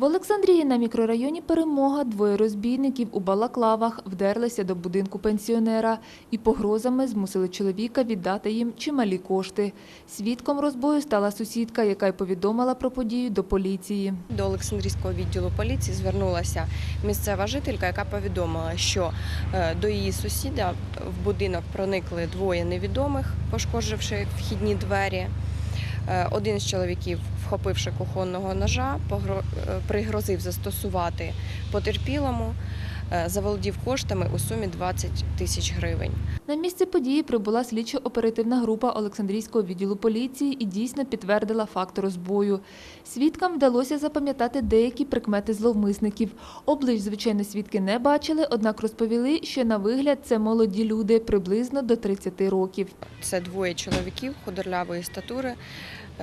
В Олександрії на мікрорайоні Перемога двоє розбійників у балаклавах вдерлися до будинку пенсіонера і погрозами змусили чоловіка віддати їм чималі кошти. Свідком розбою стала сусідка, яка й повідомила про подію до поліції. До Олександрійського відділу поліції звернулася місцева жителька, яка повідомила, що е, до її сусіда в будинок проникли двоє невідомих, пошкодживши вхідні двері. Е, Один з чоловіків, вхопивши кухонного ножа, е, пригрозив застосувати потерпілому, заволодів коштами у сумі 20 тисяч гривень. На місце події прибула слідчо-оперативна група Олександрійського відділу поліції і дійсно підтвердила факт розбою. Свідкам вдалося запам'ятати деякі прикмети зловмисників. Облич, звичайно, свідки не бачили, однак розповіли, що на вигляд це молоді люди приблизно до 30 років. Це двоє чоловіків худорлявої статури, е,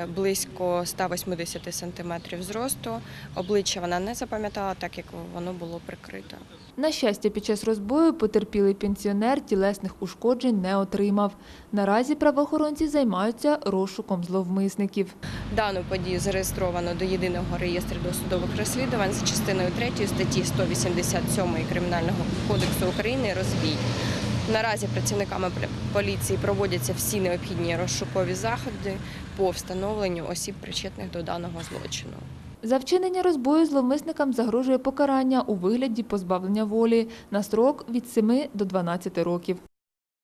близько 180 сантиметрів зросту. Обличчя вона не запам'ятала, так як воно було прикрито. На щастя, під час розбою потерпілий пенсіонер тілесних ушкоджень не отримав. Наразі правоохоронці займаються розшуком зловмисників. Дану подію зареєстровано до єдиного реєстру досудових розслідувань за частиною 3 статті 187 Кримінального кодексу України розбій. Наразі працівниками поліції проводяться всі необхідні розшукові заходи по встановленню осіб, причетних до даного злочину. За вчинення розбою зловмисникам загрожує покарання у вигляді позбавлення волі на строк від 7 до 12 років.